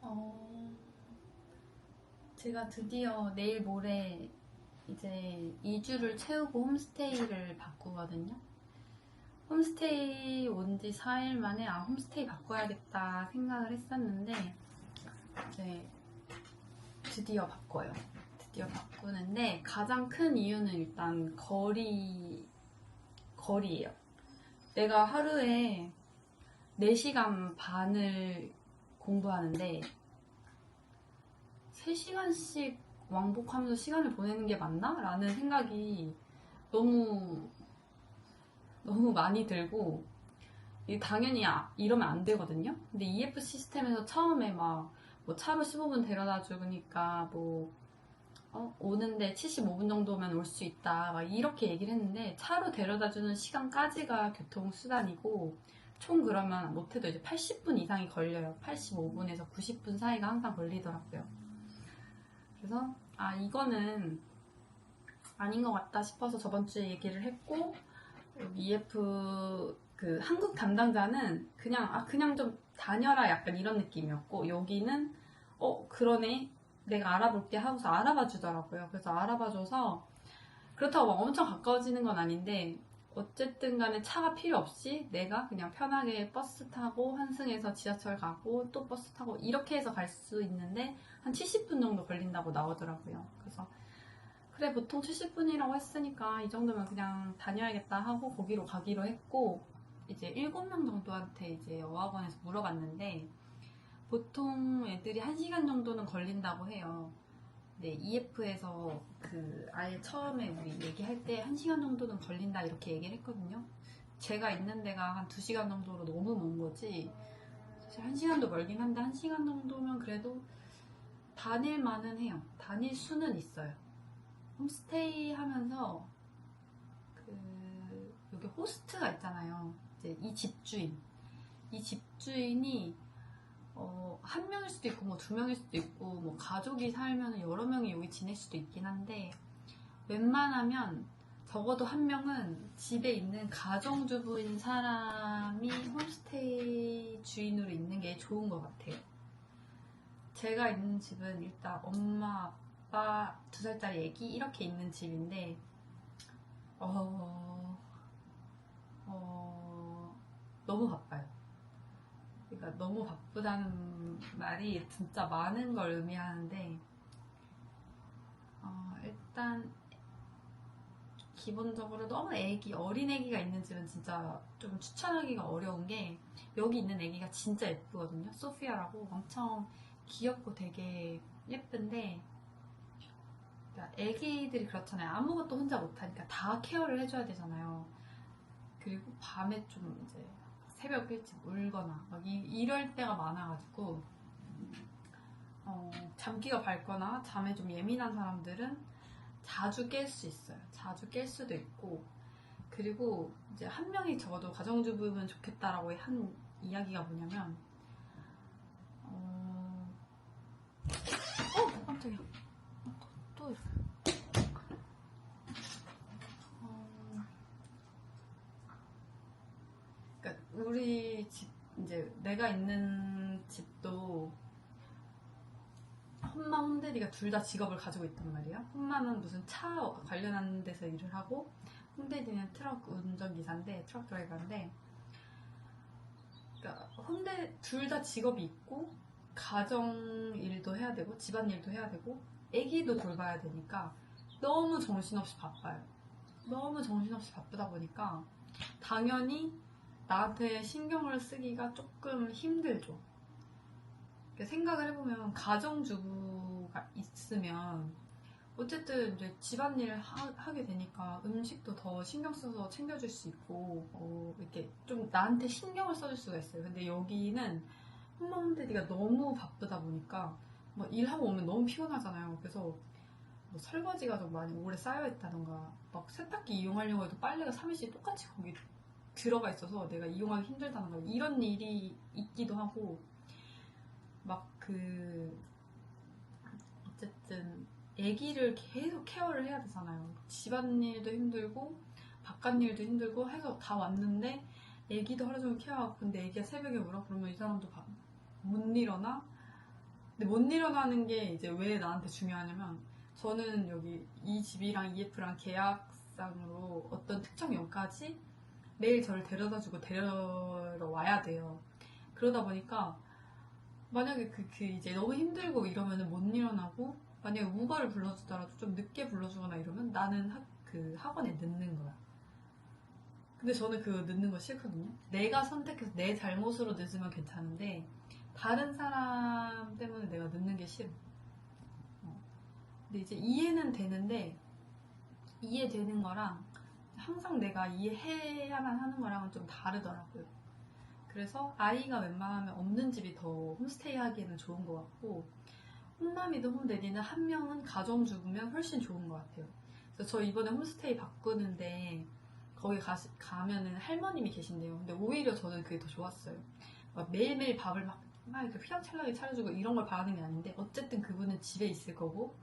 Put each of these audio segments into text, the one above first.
어, 제가 드디어 내일 모레 이제 2주를 채우고 홈스테이를 바꾸거든요. 홈스테이 온 지 4일 만에 아, 홈스테이 바꿔야겠다 생각을 했었는데, 이제 드디어 바꿔요. 드디어 바꾸는데, 가장 큰 이유는 일단 거리, 거리예요. 내가 하루에 4시간 반을 공부하는데 3시간씩 왕복하면서 시간을 보내는 게 맞나? 라는 생각이 너무 너무 많이 들고 이 당연히 아- 이러면 안 되거든요. 근데 EF 시스템에서 처음에 막 뭐 차로 15분 데려다 주니까 뭐 어, 오는데 75분 정도면 올 수 있다. 막 이렇게 얘기를 했는데 차로 데려다 주는 시간까지가 교통수단이고 총 그러면 못해도 이제 80분 이상이 걸려요. 85분에서 90분 사이가 항상 걸리더라고요. 그래서 아 이거는 아닌 것 같다 싶어서 저번 주에 얘기를 했고 EF 그 한국 담당자는 그냥 아 그냥 좀 다녀라 약간 이런 느낌이었고 여기는 어 그러네 내가 알아볼게 하고서 알아봐 주더라고요. 그래서 알아봐 줘서 그렇다고 막 엄청 가까워지는 건 아닌데 어쨌든 간에 차가 필요 없이 내가 그냥 편하게 버스 타고 환승해서 지하철 가고 또 버스 타고 이렇게 해서 갈 수 있는데 한 70분 정도 걸린다고 나오더라고요. 그래서 그래 보통 70분이라고 했으니까 이 정도면 그냥 다녀야겠다 하고 거기로 가기로 했고 이제 7명 정도한테 이제 어학원에서 물어봤는데 보통 애들이 1시간 정도는 걸린다고 해요. 네, EF에서 그 아예 처음에 우리 얘기할 때 1시간 정도는 걸린다 이렇게 얘기를 했거든요. 제가 있는 데가 한 2시간 정도로 너무 먼 거지. 사실 1시간도 멀긴 한데 1시간 정도면 그래도 다닐 만은 해요. 다닐 수는 있어요. 홈스테이 하면서 그 여기 호스트가 있잖아요. 이제 이 집주인. 이 집주인이 어, 한 명일 수도 있고, 뭐, 두 명일 수도 있고, 뭐, 가족이 살면 여러 명이 여기 지낼 수도 있긴 한데, 웬만하면 적어도 한 명은 집에 있는 가정주부인 사람이 홈스테이 주인으로 있는 게 좋은 것 같아요. 제가 있는 집은 일단 엄마, 아빠, 두 살짜리 애기 이렇게 있는 집인데, 어, 어, 너무 바빠요. 그러니까 너무 바쁘다는 말이 진짜 많은 걸 의미하는데 어, 일단 기본적으로 너무 애기 어린 애기가 있는 집은 진짜 좀 추천하기가 어려운 게 여기 있는 애기가 진짜 예쁘거든요. 소피아라고. 엄청 귀엽고 되게 예쁜데 그러니까 애기들이 그렇잖아요. 아무것도 혼자 못하니까 다 케어를 해줘야 되잖아요. 그리고 밤에 좀 이제 새벽 일찍 울거나 막 이, 이럴 때가 많아가지고 어, 잠기가 밝거나 잠에 좀 예민한 사람들은 자주 깰 수 있어요. 자주 깰 수도 있고. 그리고 이제 한 명이 적어도 가정주부면 좋겠다라고 한 이야기가 뭐냐면 어, 어 깜짝이야. 어, 또, 또 이렇게 어, 그러니까 우리 집 이제 내가 있는 집도 홈마 홈데디가 둘 다 직업을 가지고 있단 말이에요. 홈마는 무슨 차 관련한 데서 일을 하고 홈데디는 트럭 운전기사인데 트럭 드라이버인데 그러니까 홈데 둘 다 직업이 있고 가정 일도 해야 되고 집안 일도 해야 되고 아기도 돌봐야 되니까 너무 정신없이 바빠요. 너무 정신없이 바쁘다 보니까 당연히 나한테 신경을 쓰기가 조금 힘들죠. 생각을 해보면 가정주부가 있으면 어쨌든 이제 집안일을 하, 게 되니까 음식도 더 신경 써서 챙겨줄 수 있고 어, 이렇게 좀 나한테 신경을 써줄 수가 있어요. 근데 여기는 홈맘데디가 너무 바쁘다 보니까 뭐 일하고 오면 너무 피곤하잖아요. 그래서 뭐 설거지가 좀 많이 오래 쌓여있다던가 막 세탁기 이용하려고 해도 빨래가 3일씩 똑같이 거기 들어가 있어서 내가 이용하기 힘들다는 거 이런 일이 있기도 하고 막 그 어쨌든 아기를 계속 케어를 해야 되잖아요. 집안일도 힘들고 바깥일도 힘들고 해서 다 왔는데 애기도 하루 종일 케어하고 근데 애기가 새벽에 울어 그러면 이 사람도 밥- 못 일어나? 근데 못 일어나는 게 이제 왜 나한테 중요하냐면 저는 여기 이 집이랑 EF랑 계약상으로 어떤 특정 연까지 매일 저를 데려다주고 데려러 와야 돼요 그러다 보니까 만약에 그, 그 이제 너무 힘들고 이러면은 못 일어나고 만약에 우버를 불러주더라도 좀 늦게 불러주거나 이러면 나는 학, 그 학원에 늦는 거야. 근데 저는 그 늦는 거 싫거든요. 내가 선택해서 내 잘못으로 늦으면 괜찮은데 다른 사람 때문에 내가 늦는 게 싫어. 어. 근데 이제 이해는 되는데 이해되는 거랑 항상 내가 이해해야만 하는 거랑은 좀 다르더라고요. 그래서 아이가 웬만하면 없는 집이 더 홈스테이 하기에는 좋은 것 같고 홈남이든 홈데디는 한 명은 가정주부면 훨씬 좋은 것 같아요. 그래서 저 이번에 홈스테이 바꾸는데 거기 가, 가면은 할머님이 계신데요. 근데 오히려 저는 그게 더 좋았어요. 막 매일매일 밥을 막, 막 이렇게 휘황찬란하게 차려주고 이런 걸 바라는 게 아닌데 어쨌든 그분은 집에 있을 거고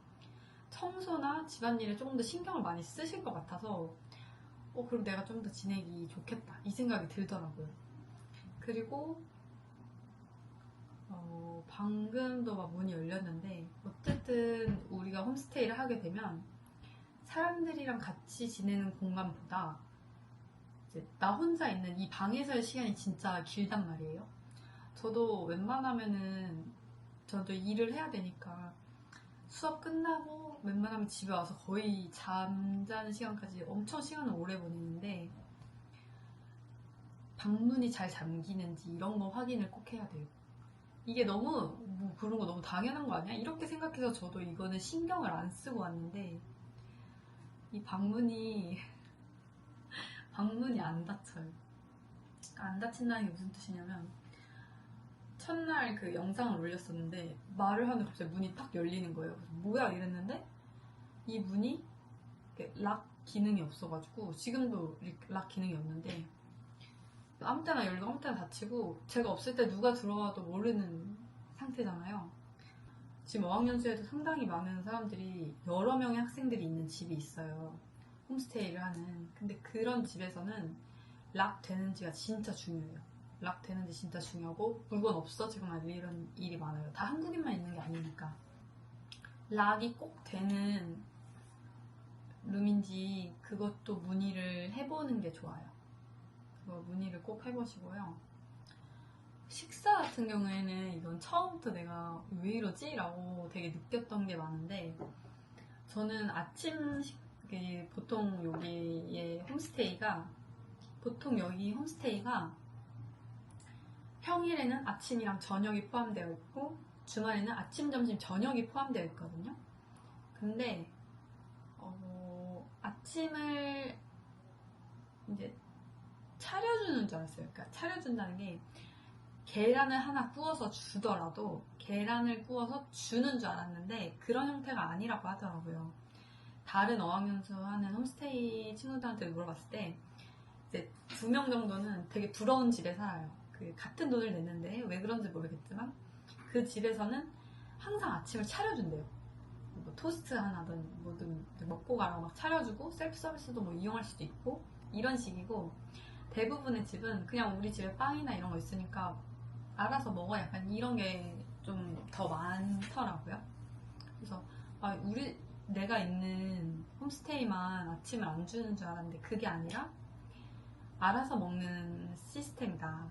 청소나 집안일에 조금 더 신경을 많이 쓰실 것 같아서 어 그럼 내가 좀 더 지내기 좋겠다 이 생각이 들더라고요. 그리고 어, 방금도 막 문이 열렸는데 어쨌든 우리가 홈스테이를 하게 되면 사람들이랑 같이 지내는 공간보다 나 혼자 있는 이 방에서의 시간이 진짜 길단 말이에요. 저도 웬만하면은 저도 일을 해야 되니까 수업 끝나고 웬만하면 집에 와서 거의 잠자는 시간까지 엄청 시간을 오래 보내는데 방문이 잘 잠기는지 이런 거 확인을 꼭 해야 돼요. 이게 너무 뭐 그런 거 너무 당연한 거 아니야? 이렇게 생각해서 저도 이거는 신경을 안 쓰고 왔는데 이 방문이 방문이 안 닫혀요. 안 닫힌다는 게 무슨 뜻이냐면 첫날 그 영상을 올렸었는데 말을 하는데 갑자기 문이 딱 열리는 거예요. 그래서 뭐야 이랬는데 이 문이 락 기능이 없어가지고 지금도 락 기능이 없는데 아무 때나 열리고 아무 때나 닫히고 제가 없을 때 누가 들어와도 모르는 상태잖아요. 지금 어학연수에도 상당히 많은 사람들이 여러 명의 학생들이 있는 집이 있어요. 홈스테이를 하는. 근데 그런 집에서는 락 되는지가 진짜 중요해요. 락 되는지 진짜 중요하고 물건 없어지거나 이런 일이 많아요. 다 한국인만 있는 게 아니니까. 락이 꼭 되는 룸인지 그것도 문의를 해보는 게 좋아요. 그거 문의를 꼭 해보시고요. 식사 같은 경우에는 이건 처음부터 내가 왜 이러지? 라고 되게 느꼈던 게 많은데 저는 아침 식, 보통 여기의 홈스테이가 보통 여기 홈스테이가 평일에는 아침이랑 저녁이 포함되어 있고 주말에는 아침, 점심, 저녁이 포함되어 있거든요. 근데 어, 아침을 이제 차려주는 줄 알았어요. 그러니까 차려준다는 게 계란을 하나 구워서 주더라도 계란을 구워서 주는 줄 알았는데 그런 형태가 아니라고 하더라고요. 다른 어학연수 하는 홈스테이 친구들한테 물어봤을 때 이제 두 명 정도는 되게 부러운 집에 살아요. 그 같은 돈을 냈는데 왜 그런지 모르겠지만 그 집에서는 항상 아침을 차려준대요. 뭐 토스트 하나든 뭐든 먹고 가라고 막 차려주고 셀프 서비스도 뭐 이용할 수도 있고 이런 식이고 대부분의 집은 그냥 우리 집에 빵이나 이런 거 있으니까 알아서 먹어 약간 이런 게 좀 더 많더라고요. 그래서 아, 우리 내가 있는 홈스테이만 아침을 안 주는 줄 알았는데 그게 아니라 알아서 먹는 시스템이다.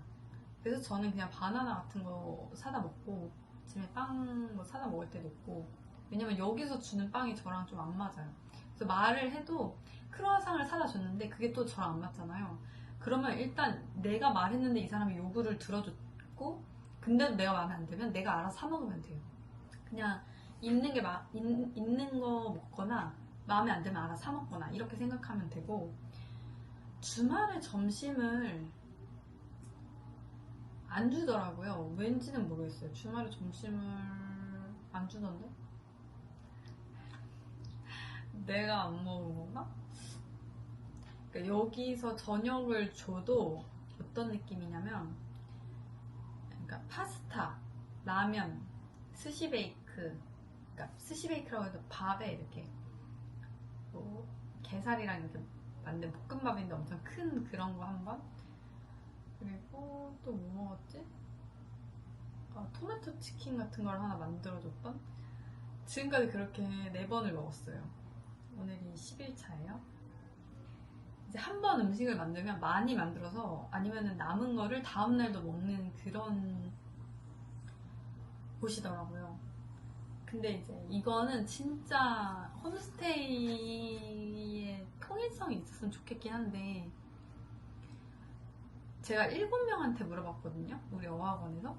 그래서 저는 그냥 바나나 같은 거 사다 먹고 아침에 빵 뭐 사다 먹을 때도 있고 왜냐면 여기서 주는 빵이 저랑 좀 안 맞아요. 그래서 말을 해도 크루아상을 사다 줬는데 그게 또 저랑 안 맞잖아요. 그러면 일단 내가 말했는데 이 사람이 요구를 들어줬고 근데도 내가 마음에 안 들면 내가 알아서 사 먹으면 돼요. 그냥 있는 게 마, 있, 있는 거 먹거나 마음에 안 들면 알아서 사 먹거나 이렇게 생각하면 되고 주말에 점심을 안 주더라고요. 왠지는 모르겠어요. 주말에 점심을 안 주던데? 내가 안 먹은 건가? 그러니까 여기서 저녁을 줘도 어떤 느낌이냐면 그러니까 파스타, 라면, 스시베이크 그러니까 스시베이크라고 해도 밥에 이렇게 뭐 게살이랑 이렇게 만든 볶음밥인데 엄청 큰 그런 거 한 번 그리고 또 뭐 먹었지? 아, 토마토 치킨 같은 걸 하나 만들어줬던? 지금까지 그렇게 네 번을 먹었어요. 오늘이 10일차예요. 이제 한 번 음식을 만들면 많이 만들어서 아니면 남은 거를 다음날도 먹는 그런 곳이더라고요. 근데 이제 이거는 진짜 홈스테이의 통일성이 있었으면 좋겠긴 한데 제가 일곱 명한테 물어봤거든요. 우리 어학원에서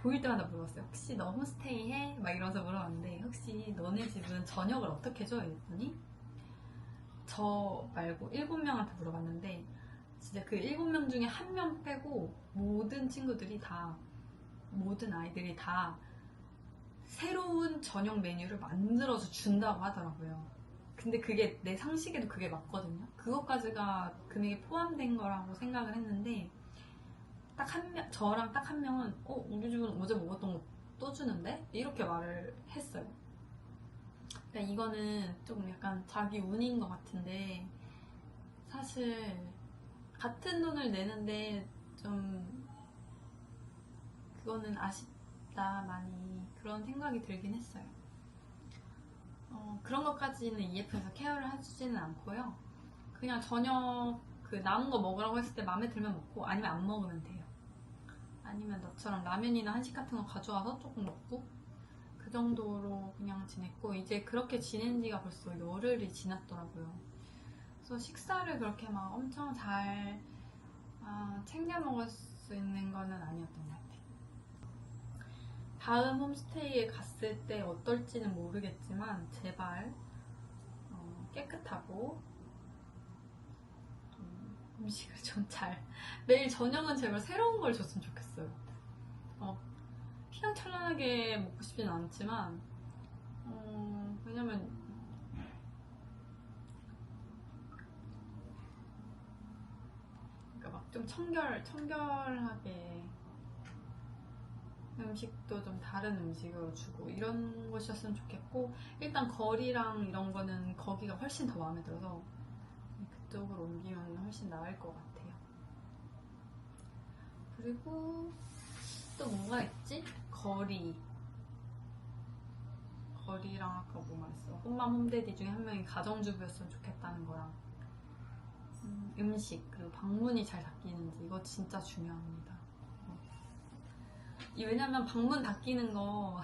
보일 때마다 물어봤어요. 혹시 너 홈스테이 해? 막 이러면서 물어봤는데 혹시 너네 집은 저녁을 어떻게 줘? 이랬더니 저 말고 일곱 명한테 물어봤는데 진짜 그 일곱 명 중에 한 명 빼고 모든 친구들이 다 모든 아이들이 다 새로운 저녁 메뉴를 만들어서 준다고 하더라고요. 근데 그게 내 상식에도 그게 맞거든요. 그것까지가 금액에 포함된 거라고 생각을 했는데 딱 한 명, 저랑 딱 한 명은 어 우리 집은 어제 먹었던 거 또 주는데 이렇게 말을 했어요. 그러니까 이거는 조금 약간 자기 운인 것 같은데 사실 같은 돈을 내는데 좀 그거는 아쉽다 많이 그런 생각이 들긴 했어요. 어, 그런 것까지는 EF에서 케어를 해주지는 않고요. 그냥 저녁 그 남은 거 먹으라고 했을 때 마음에 들면 먹고 아니면 안 먹으면 돼요. 아니면 너처럼 라면이나 한식 같은 거 가져와서 조금 먹고 그 정도로 그냥 지냈고 이제 그렇게 지낸 지가 벌써 열흘이 지났더라고요. 그래서 식사를 그렇게 막 엄청 잘 아, 챙겨 먹을 수 있는 거는 아니었던 것 같아요. 다음 홈스테이에 갔을 때 어떨지는 모르겠지만 제발 어, 깨끗하고 좀 음식을 좀 잘 매일 저녁은 제발 새로운 걸 줬으면 좋겠어요. 어, 휘황찬란하게 먹고 싶지는 않지만 어, 왜냐면 그러니까 막 좀 청결 청결하게 음식도 좀 다른 음식으로 주고 이런 것이었으면 좋겠고 일단 거리랑 이런 거는 거기가 훨씬 더 마음에 들어서 그쪽으로 옮기면 훨씬 나을 것 같아요. 그리고 또 뭐가 있지? 거리. 거리랑 아까 뭐 말했어? 홈맘 홈데디 중에 한 명이 가정주부였으면 좋겠다는 거랑 음, 음식 그리고 방문이 잘 닫히는지 이거 진짜 중요합니다. 이 왜냐면 방문 닫히는 거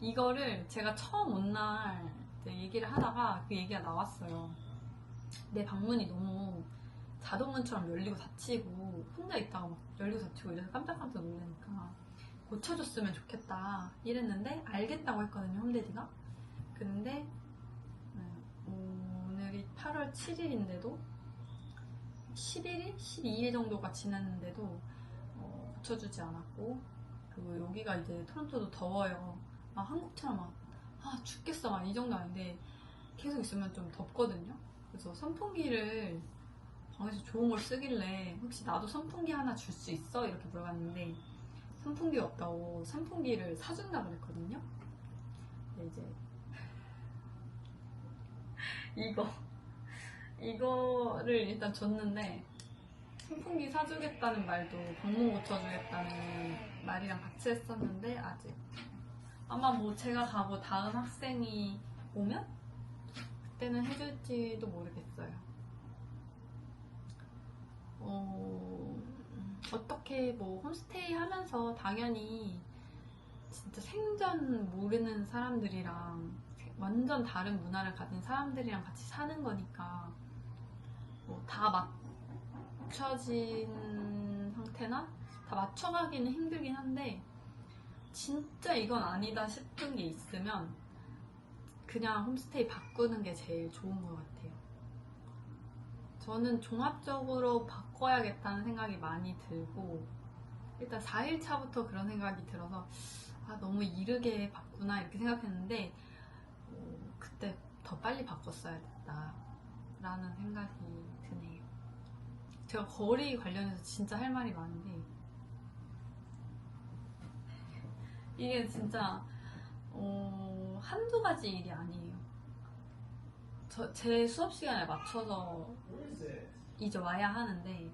이거를 제가 처음 온 날 얘기를 하다가 그 얘기가 나왔어요. 내 방문이 너무 자동문처럼 열리고 닫히고 혼자 있다가 막 열리고 닫히고 이래서 깜짝깜짝 놀라니까 고쳐줬으면 좋겠다 이랬는데 알겠다고 했거든요 홈데디가 근데 네, 오늘이 8월 7일인데도 11일? 12일 정도가 지났는데도 어, 고쳐주지 않았고 그리고 여기가 이제 토론토도 더워요 막 한국처럼 막 아, 죽겠어 막 이 정도 아닌데 계속 있으면 좀 덥거든요 그래서 선풍기를 방에서 좋은 걸 쓰길래 혹시 나도 선풍기 하나 줄 수 있어? 이렇게 물어봤는데 선풍기가 없다고 선풍기를 사준다 그랬거든요. 이제 이거 이거를 일단 줬는데 선풍기 사주겠다는 말도 방문 고쳐주겠다는 말이랑 같이 했었는데 아직 아마 뭐 제가 가고 다음 학생이 오면 그때는 해줄지도 모르겠어요. 어, 어떻게 뭐 홈스테이 하면서 당연히 진짜 생전 모르는 사람들이랑 완전 다른 문화를 가진 사람들이랑 같이 사는 거니까 뭐다 맞 춰진 상태나 다 맞춰가기는 힘들긴 한데 진짜 이건 아니다 싶은 게 있으면 그냥 홈스테이 바꾸는 게 제일 좋은 것 같아요. 저는 종합적으로 바꿔야겠다는 생각이 많이 들고 일단 4일차부터 그런 생각이 들어서 아 너무 이르게 바꾸나 이렇게 생각했는데 어, 그때 더 빨리 바꿨어야 됐다 라는 생각이 제가 거리 관련해서 진짜 할 말이 많은데 이게 진짜 어, 한두 가지 일이 아니에요 저, 제 수업 시간에 맞춰서 이제 와야 하는데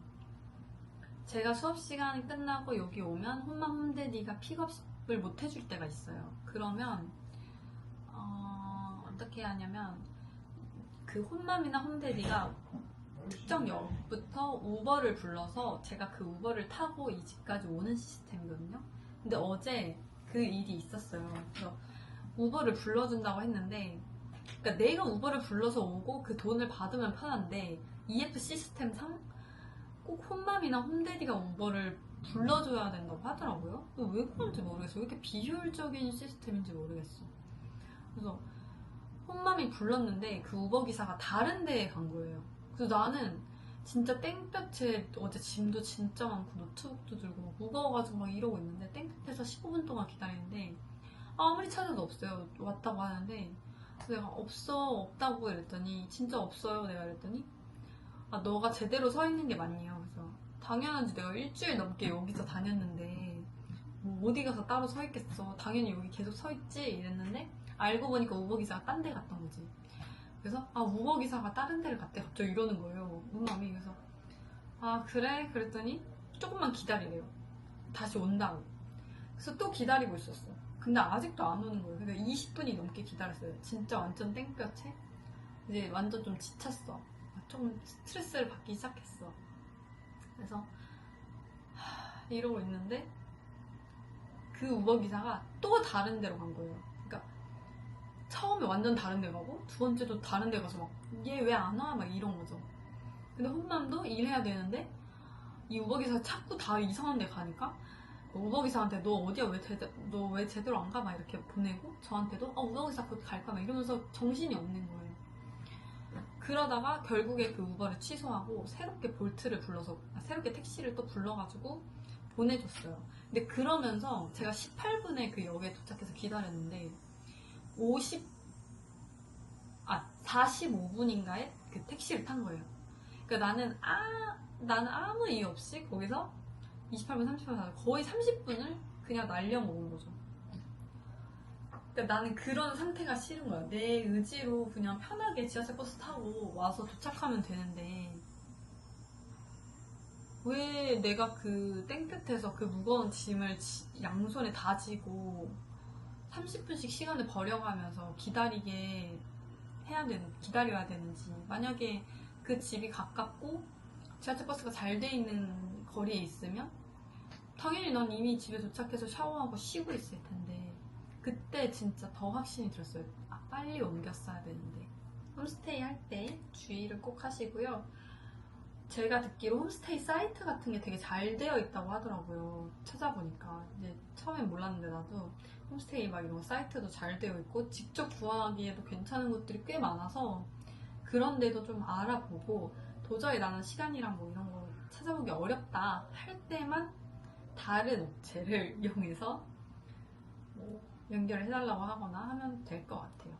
제가 수업 시간이 끝나고 여기 오면 홈맘 홈데디가 픽업을 못 해줄 때가 있어요. 그러면 어, 어떻게 하냐면 그 홈맘이나 홈데디가 특정 역부터 우버를 불러서 제가 그 우버를 타고 이 집까지 오는 시스템이거든요. 근데 어제 그 일이 있었어요. 그래서 우버를 불러준다고 했는데, 그러니까 내가 우버를 불러서 오고 그 돈을 받으면 편한데 EF 시스템상 꼭 홈맘이나 홈데디가 우버를 불러줘야 된다고 하더라고요. 왜 그런지 모르겠어. 왜 이렇게 비효율적인 시스템인지 모르겠어. 그래서 홈맘이 불렀는데 그 우버 기사가 다른 데에 간 거예요. 그래서 나는 진짜 땡볕에 어제 짐도 진짜 많고 노트북도 들고 막 무거워가지고 막 이러고 있는데 땡볕에서 15분 동안 기다리는데 아무리 찾아도 없어요. 왔다고 하는데 그래서 내가 없어 없다고 이랬더니 진짜 없어요 내가 이랬더니 아 너가 제대로 서 있는 게 맞네요. 그래서 당연하지 내가 일주일 넘게 여기서 다녔는데 뭐 어디 가서 따로 서 있겠어. 당연히 여기 계속 서 있지 이랬는데 알고 보니까 우버 기사가 딴 데 갔던 거지. 그래서 아 우버 기사가 다른 데를 갔대 갑자기 이러는 거예요. 엄마이 그래서 아 그래 그랬더니 조금만 기다리래요. 다시 온다고. 그래서 또 기다리고 있었어. 근데 아직도 안 오는 거예요. 그래서 20분이 넘게 기다렸어요. 진짜 완전 땡볕에 이제 완전 좀 지쳤어. 좀 스트레스를 받기 시작했어. 그래서 하, 이러고 있는데 그 우버 기사가 또 다른 데로 간 거예요. 처음에 완전 다른 데 가고 두 번째도 다른 데 가서 막 얘 왜 안 와? 막 이런 거죠. 근데 혼남도 일해야 되는데 이 우버 기사 자꾸 다 이상한 데 가니까 우버 기사한테 너 어디야 왜 제대 너왜 제대로 안 가? 막 이렇게 보내고 저한테도 어 우버 기사 곧 갈까? 막 이러면서 정신이 없는 거예요. 그러다가 결국에 그 우버를 취소하고 새롭게 볼트를 불러서 아, 새롭게 택시를 또 불러가지고 보내줬어요. 근데 그러면서 제가 18분에 그 역에 도착해서 기다렸는데 50, 아, 45분인가에 그 택시를 탄 거예요. 그러니까 나는, 아, 나는 아무 이유 없이 거기서 28분, 30분, 거의 30분을 그냥 날려먹은 거죠. 그러니까 나는 그런 상태가 싫은 거야. 내 의지로 그냥 편하게 지하철 버스 타고 와서 도착하면 되는데, 왜 내가 그 땡볕에서 그 무거운 짐을 지- 양손에 다 지고 30분씩 시간을 버려가면서 기다리게 해야 되는, 기다려야 되는지. 만약에 그 집이 가깝고 지하철 버스가 잘 돼 있는 거리에 있으면 당연히 난 이미 집에 도착해서 샤워하고 쉬고 있을 텐데 그때 진짜 더 확신이 들었어요. 아, 빨리 옮겼어야 되는데. 홈스테이 할 때 주의를 꼭 하시고요. 제가 듣기로 홈스테이 사이트 같은 게 되게 잘 되어 있다고 하더라고요. 찾아보니까. 이제 처음엔 몰랐는데 나도 홈스테이 막 이런 거 사이트도 잘 되어 있고 직접 구하기에도 괜찮은 것들이 꽤 많아서 그런 데도 좀 알아보고 도저히 나는 시간이랑 뭐 이런 거 찾아보기 어렵다 할 때만 다른 업체를 이용해서 뭐 연결을 해달라고 하거나 하면 될 것 같아요.